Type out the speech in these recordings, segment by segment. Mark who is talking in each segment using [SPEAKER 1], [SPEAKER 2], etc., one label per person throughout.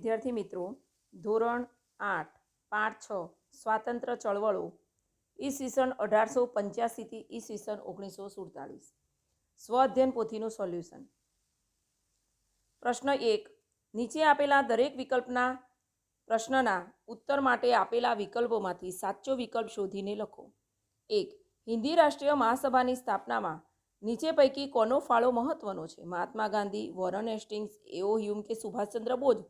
[SPEAKER 1] વિદ્યાર્થી મિત્રો, ધોરણ આઠ પાંચ છ સ્વાતંત્ર્ય ચળવળો ઈસવીસન અઢારસો પંચ્યાસીથી ઈસવીસન ઓગણીસો સુડતાલીસ સ્વ અધ્યયન પોથીનું સોલ્યુશન પ્રશ્ન એક, નીચે આપેલા દરેક વિકલ્પના પ્રશ્નના ઉત્તર માટે આપેલા વિકલ્પોમાંથી સાચો વિકલ્પ શોધીને લખો. એક, હિન્દી રાષ્ટ્રીય મહાસભાની સ્થાપનામાં નીચે પૈકી કોનો ફાળો મહત્વનો છે? Mahatma Gandhi, Warren Hastings, A O Hume Subhash Chandra Bose?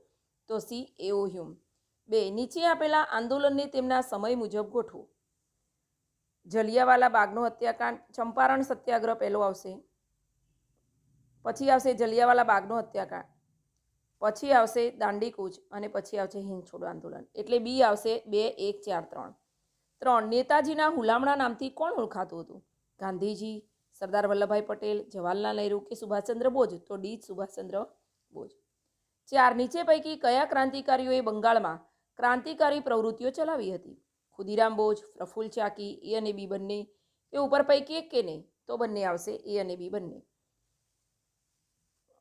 [SPEAKER 1] તો સી એઓ હ્યુમ. બે, નીચે આપેલા આંદોલનને તેમના સમય મુજબ ગોઠવો. જલિયાવાલા બાગનો હત્યાકાંડ, ચંપારણ સત્યાગ્રહ પહેલો આવશે. પછી આવશે જલિયાવાલા બાગનો હત્યાકાંડ. પછી આવશે દાંડી કૂચ અને પછી આવશે હિંદ છોડો આંદોલન. એટલે બી આવશે બે, એક, ચાર, ત્રણ. ત્રણ, નેતાજીના હુલામણા નામથી કોણ ઓળખાતું હતું? ગાંધીજી, સરદાર વલ્લભભાઈ પટેલ, જવાહરલાલ નહેરુ કે સુભાષચંદ્ર બોઝ? તો ડી સુભાષચંદ્ર બોઝ. ચાર નીચે પૈકી કયા ક્રાંતિકારીઓએ બંગાળમાં ક્રાંતિકારી પ્રવૃત્તિઓ ચલાવી હતી? ખુદીરામ બોઝ, પ્રફુલ ચાકી, એ અને બી બંને. એ ઉપર પૈકી એક કે નહીં? તો બંને આવશે, એ અને બી બંને.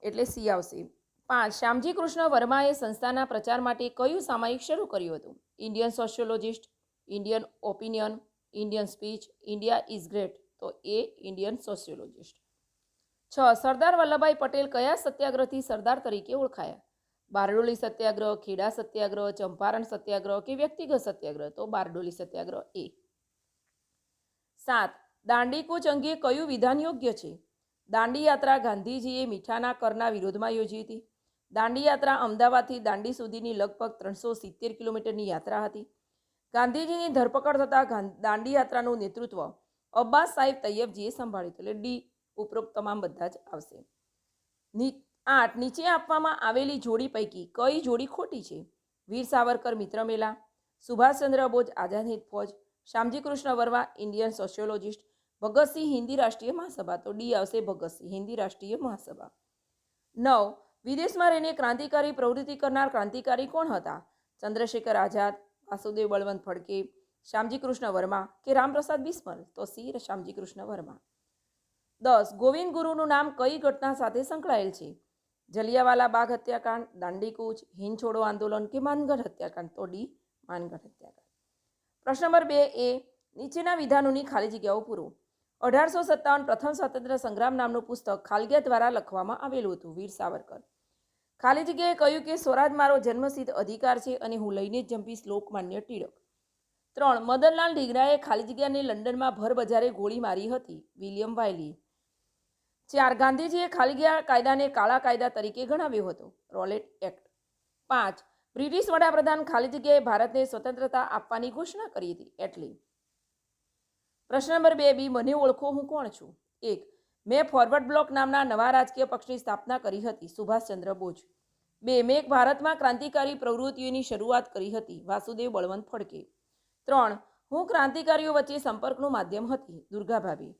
[SPEAKER 1] એટલે સી આવશે. પાંચ, શ્યામજી કૃષ્ણ વર્માએ સંસ્થાના પ્રચાર માટે કયું સામાયિક શરૂ કર્યું હતું? Indian sociologist, Indian opinion, Indian speech, India is great. તો એ ઇન્ડિયન સોશિયોલોજિસ્ટ. છ, સરદાર વલ્લભભાઈ પટેલ કયા સત્યાગ્રહથી સરદાર તરીકે ઓળખાયા? બારડોલી સત્યાગ્રહ, ખેડા સત્યાગ્રહ, ચંપારણ સત્યાગ્રહ કે વ્યક્તિગત સત્યાગ્રહ? તો બારડોલી સત્યાગ્રહ એ. સાત, દાંડી કૂચ અંગે કયું વિધાન યોગ્ય છે? દાંડી યાત્રા ગાંધીજીએ મીઠાના કરના વિરોધમાં યોજી હતી. દાંડી યાત્રા અમદાવાદથી દાંડી સુધીની લગભગ ત્રણસો સિત્તેર કિલોમીટરની યાત્રા હતી. ગાંધીજીની ધરપકડ થતાં દાંડી યાત્રાનું નેતૃત્વ અબ્બાસ સાહેબ તૈયબજીએ સંભાળ્યું એટલે ડી ઉપરોક્ત તમામ બધા જ આવશે. આઠ નીચે આપવામાં આવેલી જોડી પૈકી કઈ જોડી ખોટી છે? વીર સાવરકર, મિત્ર મેલા, સુભાષચંદ્ર બોઝ, આઝાદ હિંદ ફોજ શ્યામજી કૃષ્ણ વર્મા, ઇન્ડિયન સોશિયોલોજિસ્ટ, ભગતસિંહ હિન્દી રાષ્ટ્રીય મહાસભા, તો ડી આવશે ભગતસિંહ હિન્દી રાષ્ટ્રીય મહાસભા. નવ, વિદેશમાં રહીને ક્રાંતિકારી પ્રવૃત્તિ કરનાર ક્રાંતિકારી કોણ હતા? ચંદ્રશેખર આઝાદ, વાસુદેવ બળવંત ફડકે શ્યામજી કૃષ્ણ વર્મા કે રામપ્રસાદ બિસ્મલ? તો સી શ્યામજી કૃષ્ણ વર્મા. દસ, ગોવિંદ ગુરુનું નામ કઈ ઘટના સાથે સંકળાયેલ છે? જલિયાવાલા બાગ હત્યાકાંડ, દાંડીકૂચ હિંદ છોડો આંદોલન કે માનગઢ હત્યાકાંડ? તો ડી, માનગઢ હત્યાકાંડ. પ્રશ્ન નંબર બે એ, નીચેના વિધાનોની ખાલી જગ્યાઓ પૂરો. અઢારસો સત્તાવન પ્રથમ સ્વતંત્ર સંગ્રામ નામનું પુસ્તક ખાલગિયા દ્વારા લખવામાં આવેલું હતું, વીર સાવરકર. ખાલી જગ્યાએ કહ્યું કે, સ્વરાજ મારો જન્મસિદ્ધ અધિકાર છે અને હું લઈને જ જંપીશ લોકમાન્ય ટિળક ત્રણ, મદનલાલ ઢીગરાએ ખાલી જગ્યાને લંડનમાં ભર બજારે ગોળી મારી હતી, વિલિયમ વાયલી. ચાર ગાંધીજીએ ખાલીગીયા કાયદાને કાળા કાયદા તરીકે ગણાવ્યો હતો. રોલેટ એક્ટ પાંચ. બ્રિટિશ વડાપ્રધાન ખાલી જગ્યાએ ભારતને સ્વતંત્રતા આપવાની ઘોષણા કરી હતી. એટલી પ્રશ્ન નંબર બે, બી, મને ઓળખો હું કોણ છું? એક. મેં ફોરવર્ડ બ્લોક નામના નવા રાજકીય પક્ષની સ્થાપના કરી હતી. સુભાષચંદ્ર બોઝ. બે. મેં ભારતમાં ક્રાંતિકારી પ્રવૃત્તિઓની શરૂઆત કરી હતી. વાસુદેવ બળવંત ફડકે. ત્રણ. હું ક્રાંતિકારીઓ વચ્ચે સંપર્કનું માધ્યમ હતી. દુર્ગાભાભી.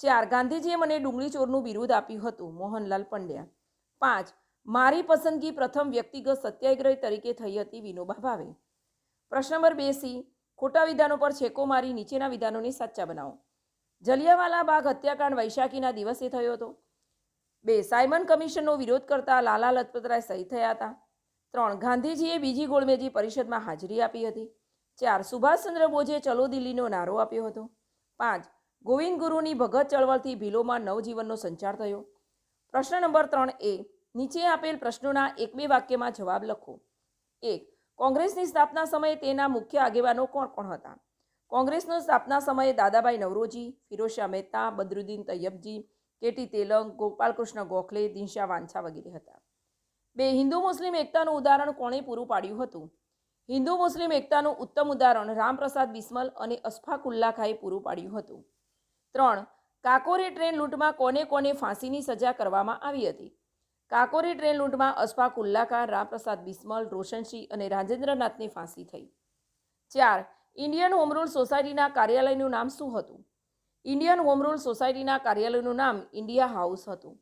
[SPEAKER 1] ચાર, ગાંધીજીએ મને ડુંગળી ચોરનું બિરુદ આપ્યું હતું, મોહનલાલ પંડ્યા. પાંચ, મારી પસંદગી પ્રથમ વ્યક્તિગત સત્યાગ્રહી તરીકે થઈ હતી વિનોબા ભાવે પ્રશ્ન નંબર બે સી, ખોટા વિધાનો પર છેકો મારી નીચેના વિધાનોને સાચા બનાવો. જલિયાવાલા બાગ હત્યાકાંડ વૈશાખીના દિવસે થયો હતો. બે, સાયમન કમિશનનો વિરોધ કરતા લાલા લજપતરાય સહી થયા હતા. ત્રણ, ગાંધીજીએ બીજી ગોળમેજી પરિષદમાં હાજરી આપી હતી. ચાર, સુભાષચંદ્ર બોઝે ચલો દિલ્હીનો નારો આપ્યો હતો. પાંચ ગોવિંદ ગુરુની ભગત ચળવળથી ભીલોમાં નવજીવનનો સંચાર થયો. પ્રશ્ન નંબર ત્રણ એ, નીચે આપેલ પ્રશ્નોના એક બે વાક્યમાં જવાબ લખો. એક, કોંગ્રેસની સ્થાપના સમયે તેના મુખ્ય આગેવાનો કોણ કોણ હતા? કોંગ્રેસનો સ્થાપના સમયે દાદાભાઈ નવરોજી ફિરોશા મહેતા, બદરુદ્દીન તૈયબજી, કેટી તેલંગ, ગોપાલકૃષ્ણ ગોખલે, દિનશા વાંછા વગેરે હતા. બે, હિન્દુ મુસ્લિમ એકતાનું ઉદાહરણ કોણે પૂરું પાડ્યું હતું? હિન્દુ મુસ્લિમ એકતાનું ઉત્તમ ઉદાહરણ રામપ્રસાદ બિસ્મલ અને અસ્ફાકુલ્લા ખાએ પૂરું પાડ્યું હતું. ત્રણ, કાકોરી ટ્રેન લૂંટમાં કોને કોને ફાંસીની સજા કરવામાં આવી હતી? કાકોરી ટ્રેન લૂંટમાં અશફાક ઉલ્લાકાર રામપ્રસાદ બિસ્મલ, રોશનસિંહ અને રાજેન્દ્રનાથની ફાંસી થઈ. ચાર, ઇન્ડિયન હોમ રૂલ સોસાયટીના કાર્યાલયનું નામ શું હતું? ઇન્ડિયન હોમ રૂલ સોસાયટીના કાર્યાલયનું નામ ઇન્ડિયા હાઉસ હતું.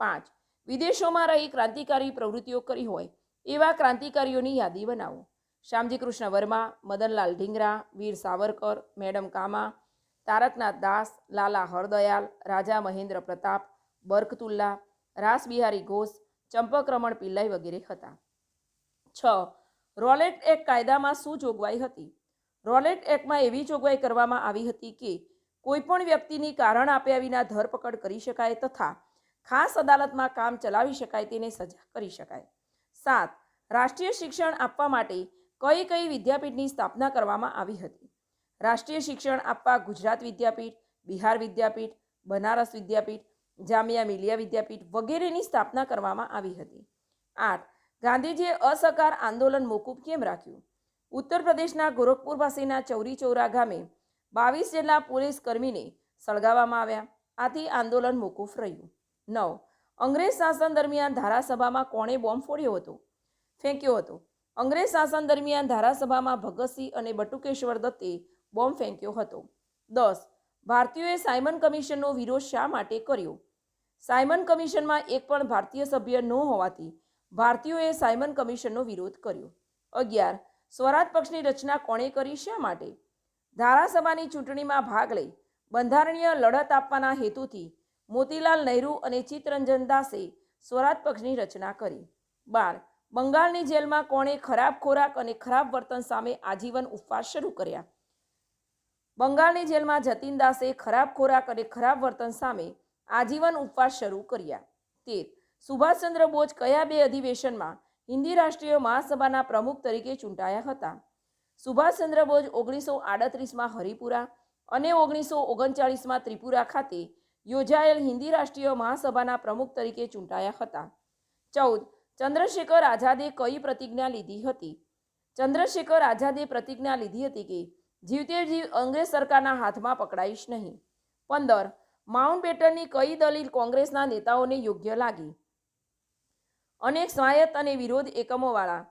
[SPEAKER 1] પાંચ, વિદેશોમાં રહી ક્રાંતિકારી પ્રવૃત્તિઓ કરી હોય, એવા ક્રાંતિકારીઓની યાદી બનાવો. શ્યામજી કૃષ્ણ વર્મા, મદનલાલ ઢીંગરા, વીર સાવરકર, મેડમ કામા તારકનાથ દાસ, લાલા હરદયાલ, રાજા મહેન્દ્ર પ્રતાપ, બર્કતુલ્લા, રાસબિહારી ઘોષ, ચંપકરમણ પિલ્લાઈ વગેરે હતા. છ. રોલેટ એક્ટ કાયદામાં શું જોગવાઈ હતી? રોલેટ એક્ટમાં એવી જોગવાઈ કરવામાં આવી હતી કે કોઈપણ વ્યક્તિની કારણ આપ્યા વિના ધરપકડ કરી શકાય તથા ખાસ અદાલતમાં કામ ચલાવી શકાય તેને સજા કરી શકાય. સાત. રાષ્ટ્રીય શિક્ષણ આપવા માટે કઈ કઈ વિદ્યાપીઠની સ્થાપના કરવામાં આવી હતી? રાષ્ટ્રીય શિક્ષણ આપવા ગુજરાત વિદ્યાપીઠ, બિહાર વિદ્યાપીઠ, બનારસ વિદ્યાપીઠ, જામિયા મિલિયા વિદ્યાપીઠ વગેરેની સ્થાપના કરવામાં આવી હતી. આઠ, ગાંધીજીએ અસહકાર આંદોલન મોકૂફ કેમ રાખ્યું? ઉત્તર પ્રદેશના ગોરખપુર પાસેના ચૌરી ચૌરા ગામે બાવીસ જેટલા પોલીસ કર્મીને સળગાવવામાં આવ્યા. આથી આંદોલન મોકૂફ રહ્યું. નવ, અંગ્રેજ શાસન દરમિયાન ધારાસભામાં કોણે બોમ્બ ફોડ્યો હતો? ફેંક્યો હતો. અંગ્રેજ શાસન દરમિયાન ધારાસભામાં ભગતસિંહ અને બટુકેશ્વર દત્તે બોમ્બ ફેંક્યો હતો. દસ, ભારતીયોએ સાયમન કમિશનનો વિરોધ શા માટે કર્યો? સાયમન કમિશનમાં એક પણ ભારતીય સભ્ય ન હોવાથી ભારતીયોએ સાયમન કમિશનનો વિરોધ કર્યો. અગિયાર, સ્વરાજ પક્ષની રચના કોણે કરી શા માટે? ધારાસભાની ચૂંટણીમાં ભાગ લઈ બંધારણીય લડત આપવાના હેતુથી મોતીલાલ નહેરુ અને ચિત્તરંજન દાસે સ્વરાજ પક્ષની રચના કરી. બાર, બંગાળની જેલમાં કોણે ખરાબ ખોરાક અને ખરાબ વર્તન સામે આજીવન ઉપવાસ શરૂ કર્યા? બંગાળની જેલમાં જતીન દાસે ખરાબ ખોરાક અને ખરાબ વર્તન સામે આજીવન ઉપવાસ શરૂ કર્યા. તેર. સુભાષચંદ્ર બોઝ કયા બે અધિવેશનમાં હિન્દી રાષ્ટ્રીય મહાસભાના પ્રમુખ તરીકે ચૂંટાયા હતા? સુભાષચંદ્ર બોઝ ઓગણીસો આડત્રીસમાં હરિપુરા અને ઓગણીસો ઓગણચાળીસમાં ત્રિપુરા ખાતે યોજાયેલ હિન્દી રાષ્ટ્રીય મહાસભાના પ્રમુખ તરીકે ચૂંટાયા હતા. ચૌદ. ચંદ્રશેખર આઝાદે કઈ પ્રતિજ્ઞા લીધી હતી? ચંદ્રશેખર આઝાદે પ્રતિજ્ઞા લીધી હતી કે જીવતે જીવ અંગ્રેજ સરકારના હાથમાં પકડાઈશ નહીં. પંદર, માઉન્ટ બેટનની કઈ દલીલ કોંગ્રેસના નેતાઓને યોગ્ય લાગી? અનેક સ્વાયત્ત અને વિરોધ એકમોવાળા,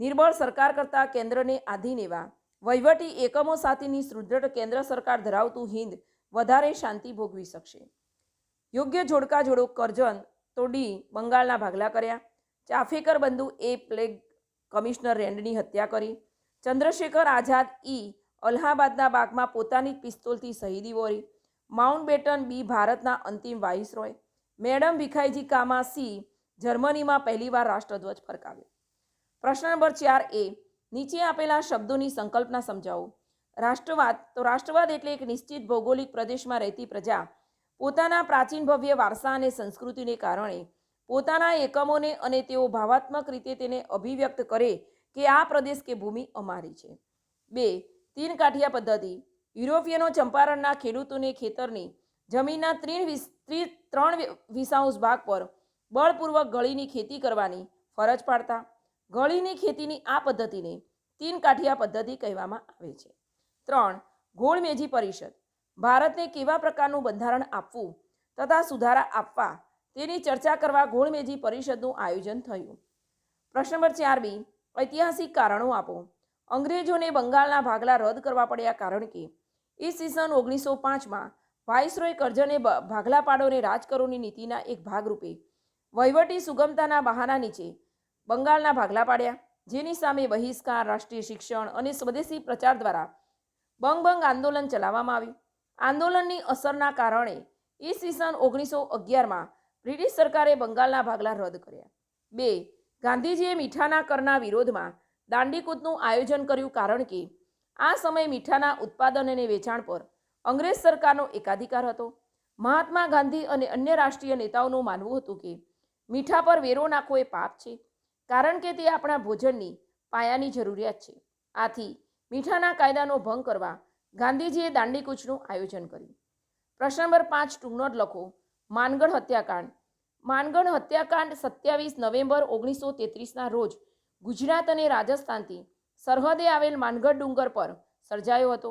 [SPEAKER 1] નિર્બળ સરકાર કરતાં કેન્દ્રને આધીન એવા, વહીવટી એકમો સાથેની સુદૃઢ કેન્દ્ર સરકાર ધરાવતું હિંદ વધારે શાંતિ ભોગવી શકશે. યોગ્ય જોડકા જોડો કરજન તો ડી બંગાળના ભાગલા કર્યા. ચાફેકર બંધુ એ પ્લેગ કમિશનર રેન્ડની હત્યા કરી. ચંદ્રશેખર આઝાદ ઈ અલ્હાબાદના બાગમાં પોતાની પિસ્તોલથી શહીદી વોરી. માઉન્ટ બેટન બી ભારતના અંતિમ viceroy madam Bhikaiji Cama C જર્મનીમાં પહેલીવાર રાષ્ટ્રધ્વજ ફરકાવ્યો. પ્રશ્ન નંબર ચાર એ, નીચે આપેલા શબ્દોની સંકલ્પના સમજાવો. રાષ્ટ્રવાદ, તો રાષ્ટ્રવાદ એટલે એક નિશ્ચિત ભૌગોલિક પ્રદેશમાં રહેતી પ્રજા. પોતાના પ્રાચીન ભવ્ય વારસા અને સંસ્કૃતિને કારણે પોતાના એકમોને અને તેઓ ભાવાત્મક રીતે તેને અભિવ્યક્ત કરે કે આ પ્રદેશ કે ભૂમિ અમારી છે. બે તીન કાઠિયા પદ્ધતિ. યુરોપિયનો ચંપારણના ખેડૂતોને ખેતરની જમીનના ત્રણ ત્રણ વિસાઉસ ભાગ પર બળપૂર્વક ગળીની ખેતી કરવાની ફરજ પાડતા. ગળીની ખેતીની આ પદ્ધતિને તીન કાઠિયા પદ્ધતિ કહેવામાં આવે છે. ત્રણ ગોળમેજી પરિષદ. ભારતને કેવા પ્રકારનું બંધારણ આપવું તથા સુધારા આપવા તેની ચર્ચા કરવા ગોળમેજી પરિષદનું આયોજન થયું. પ્રશ્ન નંબર ચાર બી, ઐતિહાસિક કારણો આપો. અંગ્રેજોને બંગાળના ભાગલા રદ કરવા પડ્યા કારણ કે ઈસવીસન ઓગણીસો પાંચમાં વાઇસરોય કરજને ભાગલા પાડોને રાજકરોની નીતિના એક ભાગરૂપે વહીવટી સુગમતાના બહાના નીચે બંગાળના ભાગલા પાડ્યા, જેની સામે બહિષ્કાર રાષ્ટ્રીય શિક્ષણ અને સ્વદેશી પ્રચાર દ્વારા બંગ બંગ આંદોલન ચલાવવામાં આવ્યું. આંદોલનની અસરના કારણે ઈસવીસન ઓગણીસો અગિયારમાં બ્રિટિશ સરકારે બંગાળના ભાગલા રદ કર્યા. બે, ગાંધીજીએ મીઠાના કરના વિરોધમાં દાંડીકૂચનું આયોજન કર્યું કારણ કે આ સમયે મીઠાના ઉત્પાદન અને વેચાણ પર અંગ્રેજ સરકારનો એકાધિકાર હતો. મહાત્મા ગાંધી અને અન્ય રાષ્ટ્રીય નેતાઓનું માનવું હતું કે મીઠા પર વેરો નાખવો એ પાપ છે, કારણ કે તે આપણા ભોજનની પાયાની જરૂરિયાત છે. આથી મીઠાના કાયદાનો ભંગ કરવા ગાંધીજીએ દાંડીકૂચનું આયોજન કર્યું. પ્રશ્ન નંબર પાંચ, ટૂંકનોટ લખો. માનગઢ હત્યાકાંડ. માનગઢ હત્યાકાંડ સત્યાવીસ નવેમ્બર ઓગણીસો તેત્રીસના રોજ ગુજરાત અને રાજસ્થાનથી સરહદે આવેલ માનગઢ ડુંગર પર સર્જાયો હતો.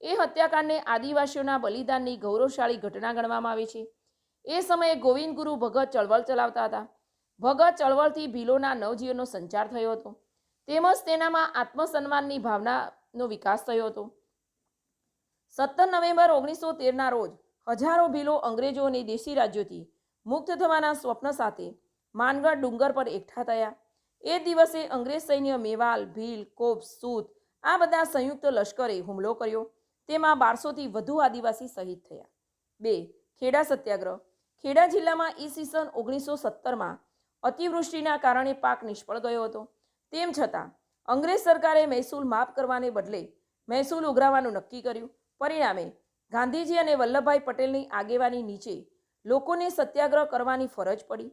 [SPEAKER 1] એ હત્યાકાંડને આદિવાસીઓના બલિદાનની ગૌરવશાળી ઘટના ગણવામાં આવે છે. એ સમયે ગોવિંદ ગુરુ ભગત ચળવળ ચલાવતા હતા. ભગત ચળવળથી ભીલોના નવજીવનનો સંચાર થયો હતો. તેમજ તેનામાં આત્મસન્માનની ભાવનાનો વિકાસ થયો હતો. સત્તર નવેમ્બર ઓગણીસો તેરના રોજ હજારો ભીલો અંગ્રેજો અને દેશી રાજ્યોથી મુક્ત થવાના સ્વપ્ન સાથે માનગઢ ડુંગર પર એકઠા થયા. એ દિવસે અંગ્રેજ સૈન્ય મેવાલ, ભીલ કોબ્સ સૂત આ બધા સંયુક્ત લશ્કરે હુમલો કર્યો. તેમાં બારસોથી વધુ આદિવાસી શહીદ થયા. બે, ખેડા સત્યાગ્રહ. ખેડા જિલ્લામાં ઈસવીસન ઓગણીસો સત્તરમાં અતિવૃષ્ટિના કારણે પાક નિષ્ફળ ગયો હતો. તેમ છતાં, અંગ્રેજ સરકારે મહેસૂલ માફ કરવાને બદલે મહેસૂલ ઉઘરાવવાનું નક્કી કર્યું. પરિણામે, ગાંધીજી અને વલ્લભભાઈ પટેલની આગેવાની નીચે લોકોને સત્યાગ્રહ કરવાની ફરજ પડી.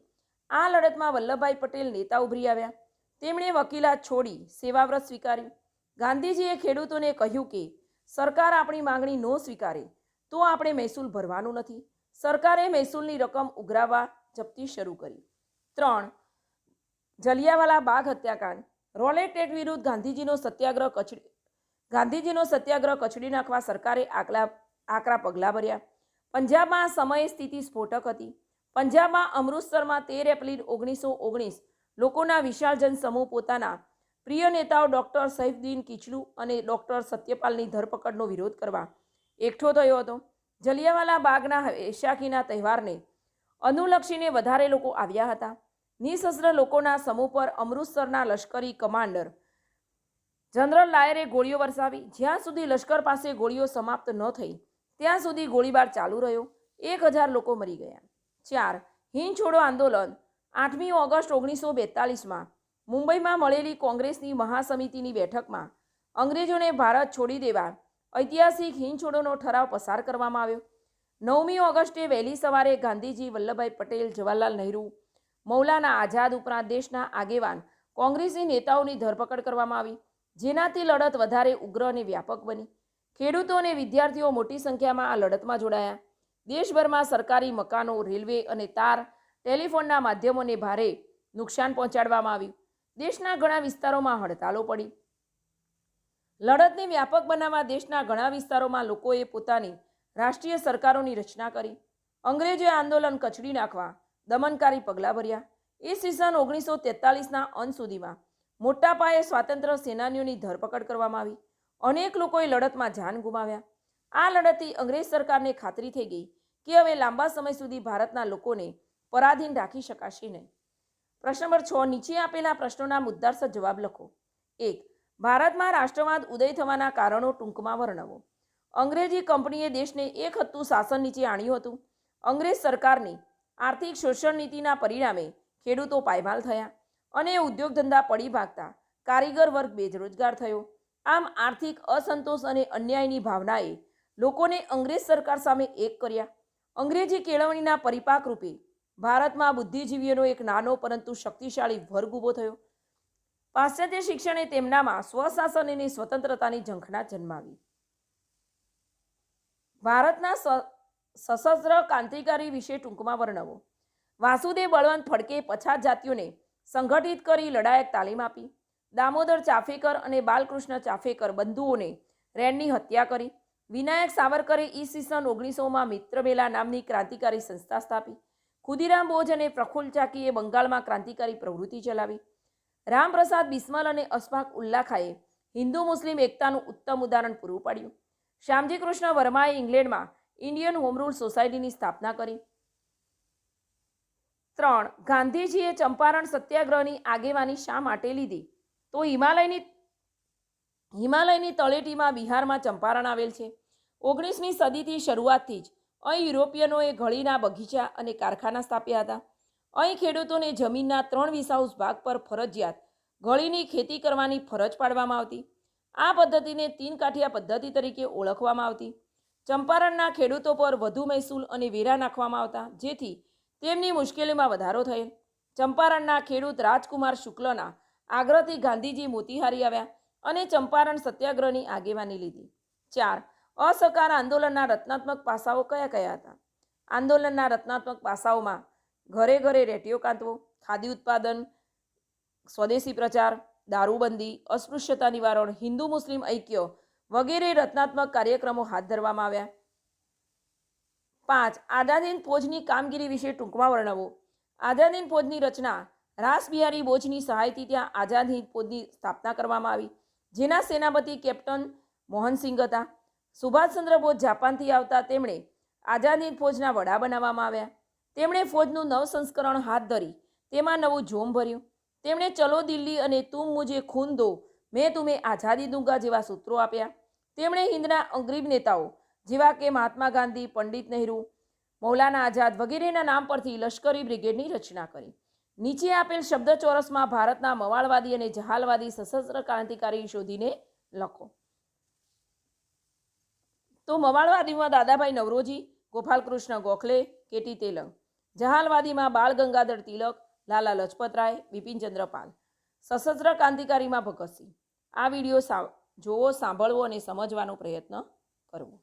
[SPEAKER 1] આ લડતમાં વલ્લભભાઈ પટેલ નેતા ઉભરી આવ્યા. તેમણે વકીલાત છોડી સેવાવ્રત સ્વીકાર્યું. ગાંધીજીએ ખેડૂતોને કહ્યું કે, સરકાર આપણી માંગણી ન સ્વીકારે, તો આપણે મહેસૂલ ભરવાનું નથી. સરકારે મહેસૂલની રકમ ઉઘરાવવા જપ્તી શરૂ કરી. ત્રણ, જલિયાવાલા બાગ હત્યાકાંડ. રોલેટ એક્ટ વિરુદ્ધ ગાંધીજીનો સત્યાગ્રહ કચડી, ગાંધીજીનો સત્યાગ્રહ કચડી નાખવા સરકારે આકલા આકરા પગલાં ભર્યા. પંજાબમાં સમયે સ્થિતિ સ્ફોટક હતી. પંજાબમાં અમૃતસરમાં તેર એપ્રિલ ઓગણીસો ઓગણીસ. લોકોના વિશાળ જનસમૂહ પોતાના પ્રિય નેતાઓ ડૉક્ટર સૈફુદ્દીન કિચલુ અને ડૉક્ટર સત્યપાલની ધરપકડનો વિરોધ કરવા એકઠો થયો હતો. જલિયાવાલા બાગના વૈશાખીના તહેવારને અનુલક્ષીને વધારે લોકો આવ્યા હતા. નિશસ્ત્ર લોકોના સમૂહ પર અમૃતસરના લશ્કરી કમાન્ડર જનરલ લાયરે ગોળીઓ વરસાવી. જ્યાં સુધી લશ્કર પાસે ગોળીઓ સમાપ્ત ન થઈ, ત્યાં સુધી ગોળીબાર ચાલુ રહ્યો. એક હજાર લોકો મરી ગયા. ચાર, હિંદ છોડો આંદોલન, આઠમી ઓગસ્ટ ઓગણીસો બેતાલીસમાં મુંબઈમાં મળેલી કોંગ્રેસની મહાસમિતિની બેઠકમાં અંગ્રેજોને ભારત છોડી દેવા ઐતિહાસિક હિંદ છોડોનો ઠરાવ પસાર કરવામાં આવ્યો. નવમી ઓગસ્ટે વહેલી સવારે ગાંધીજી વલ્લભભાઈ પટેલ, જવાહરલાલ નહેરુ, મૌલાના આઝાદ ઉપરાંત દેશના આગેવાન કોંગ્રેસી નેતાઓની ધરપકડ કરવામાં આવી, જેનાથી લડત વધારે ઉગ્ર અને વ્યાપક બની. ખેડૂતો અને વિદ્યાર્થીઓ મોટી સંખ્યામાં આ લડતમાં જોડાયા. દેશભરમાં સરકારી મકાનો, રેલવે અને તાર ટેલિફોનના માધ્યમોને ભારે નુકસાન પહોંચાડવામાં આવ્યું. દેશના ઘણા વિસ્તારોમાં હડતાલો પડી. લડતને વ્યાપક બનાવવા દેશના ઘણા વિસ્તારોમાં લોકોએ પોતાની રાષ્ટ્રીય સરકારોની રચના કરી. અંગ્રેજોએ આંદોલન કચડી નાખવા દમનકારી પગલાં ભર્યા. એ સીઝન ઓગણીસો તેતાલીસના અંત સુધીમાં મોટા પાયે સ્વાતંત્ર્ય સેનાનીઓની ધરપકડ કરવામાં આવી. અનેક લોકોએ લડતમાં જાન ગુમાવ્યા. આ લડતથી અંગ્રેજ સરકારને ખાતરી થઈ ગઈ કે હવે લાંબા સમય સુધી ભારતના લોકોને પરાધીન રાખી શકાશે નહીં. પ્રશ્ન નંબર છ, નીચે આપેલા પ્રશ્નોના મુદ્દાસર જવાબ લખો. એક, ભારતમાં રાષ્ટ્રવાદ ઉદય થવાના કારણો ટૂંકમાં વર્ણવો. અંગ્રેજી કંપનીએ દેશને એક હત્તું શાસન નીચે આણ્યું હતું. અંગ્રેજ સરકારની આર્થિક શોષણ નીતિના પરિણામે ખેડૂતો પાયમાલ થયા અને ઉદ્યોગ ધંધા પડી ભાગતા કારીગર વર્ગ બેરોજગાર થયો. આમ આર્થિક અસંતોષ અને અન્યાયની ભાવનાએ લોકોને અંગ્રેજ સરકાર સામે એક કર્યા. અંગ્રેજી કેળવણીના પરિપાક રૂપે ભારતમાં બુદ્ધિજીવીઓનો એક નાનો પરંતુ શક્તિશાળી વર્ગ ઊભો થયો. પાશ્ચાત્ય શિક્ષણે તેમનામાં સ્વશાસન અને સ્વતંત્રતાની ઝંખના જન્માવી. ભારતના સશસ્ત્ર ક્રાંતિકારી વિશે ટૂંકમાં વર્ણવો. વાસુદેવ બળવંત ફડકે પછાત જાતિઓને સંગઠિત કરી લડાયક તાલીમ આપી. દામોદર ચાફેકર અને બાલકૃષ્ણ ચાફેકર બંધુઓને રેડની હત્યા કરી. વિનાયક સાવરકરે ઈસવીસન ઓગણીસોમાં મિત્રમેલા નામની ક્રાંતિકારી સંસ્થા સ્થાપી. ખુદીરામ બોઝ અને પ્રફુલ ચાકીએ બંગાળમાં ક્રાંતિકારી પ્રવૃત્તિ ચલાવી. રામપ્રસાદ બિસ્મલ અને અશફાક ઉલ્લાખાએ હિન્દુ મુસ્લિમ એકતાનું ઉત્તમ ઉદાહરણ પૂરું પાડ્યું. શ્યામજી કૃષ્ણ વર્માએ ઇંગ્લેન્ડમાં ઇન્ડિયન હોમ રૂલ સોસાયટીની સ્થાપના કરી. ત્રણ, ગાંધીજીએ ચંપારણ સત્યાગ્રહની આગેવાની શા માટે લીધી? તો હિમાલયની હિમાલયની તળેટીમાં બિહારમાં ચંપારણ આવેલ છે. ઓગણીસમી સદીથી શરૂઆતથી જ અહીં યુરોપિયનોએ ઘળીના બગીચા અને કારખાના સ્થાપ્યા હતા. અહીં ખેડૂતોને જમીનના ત્રણ વિસાઉસ ભાગ પર ફરજિયાત ઘળીની ખેતી કરવાની ફરજ પાડવામાં આવતી. આ પદ્ધતિને તીન કાઠિયા પદ્ધતિ તરીકે ઓળખવામાં આવતી. ચંપારણના ખેડૂતો પર વધુ મહેસૂલ અને વેરા નાખવામાં આવતા, જેથી તેમની મુશ્કેલીમાં વધારો થયેલ. ચંપારણના ખેડૂત રાજકુમાર શુક્લના આગ્રહથી ગાંધીજી મોતીહારી આવ્યા અને ચંપારણ સત્યાગ્રહની આગેવાની લીધી. ચાર અસહકાર આંદોલનના રચનાત્મક પાસાઓ કયા કયા હતા? આંદોલનના રચનાત્મક પાસાઓમાં ઘરે ઘરે રેટીઓ કાંતવો, ખાદી ઉત્પાદન, સ્વદેશી પ્રચાર, દારૂબંધી, અસ્પૃશ્યતા નિવારણ, હિન્દુ મુસ્લિમ ઐક્ય વગેરે રચનાત્મક કાર્યક્રમો હાથ ધરવામાં આવ્યા. પાંચ, આઝાદીન ફોજની કામગીરી વિશે ટૂંકમાં વર્ણવો. આઝાદીન ફોજની રચના રાસબિહારી બોજની સહાયથી ત્યાં આઝાદ હિંદ ફોજની સ્થાપના કરવામાં આવી, જેના સેનાપતિ કેપ્ટન મોહનસિંહ હતા. સુભાષચંદ્ર બોઝ જાપાનથી આવતા તેમણે આઝાદી ફોજના વડા બનાવવામાં આવ્યા. તેમણે ફોજનું નવ સંસ્કરણ હાથ ધરી. તેમાં નવું જોમ ભર્યું. તેમણે ચલો દિલ્હી અને તુમ મુજે ખૂન દો, મેં તુમે આઝાદી દુંગા જેવા સૂત્રો આપ્યા. તેમણે હિન્દના અંગ્રીબ નેતાઓ જેવા કે મહાત્મા ગાંધી, પંડિત નહેરુ, મૌલાના આઝાદ વગેરેના નામ પરથી લશ્કરી બ્રિગેડની રચના કરી. નીચે આપેલ શબ્દ ચોરસમાં ભારતના મવાળવાદી અને જહાલવાદી સશસ્ત્ર ક્રાંતિકારી શોધીને લખો. તો મવાળવાદીમાં દાદાભાઈ નવરોજી, ગોપાલકૃષ્ણ ગોખલે, કેટી તેલંગ. જહાલવાદીમાં બાળ ગંગાધર તિલક, લાલા લજપતરાય, બિપિનચંદ્ર પાલ. સશસ્ત્ર ક્રાંતિકારીમાં ભગતસિંહ. આ વીડિયો જોવો, સાંભળવો અને સમજવાનો પ્રયત્ન કરવો.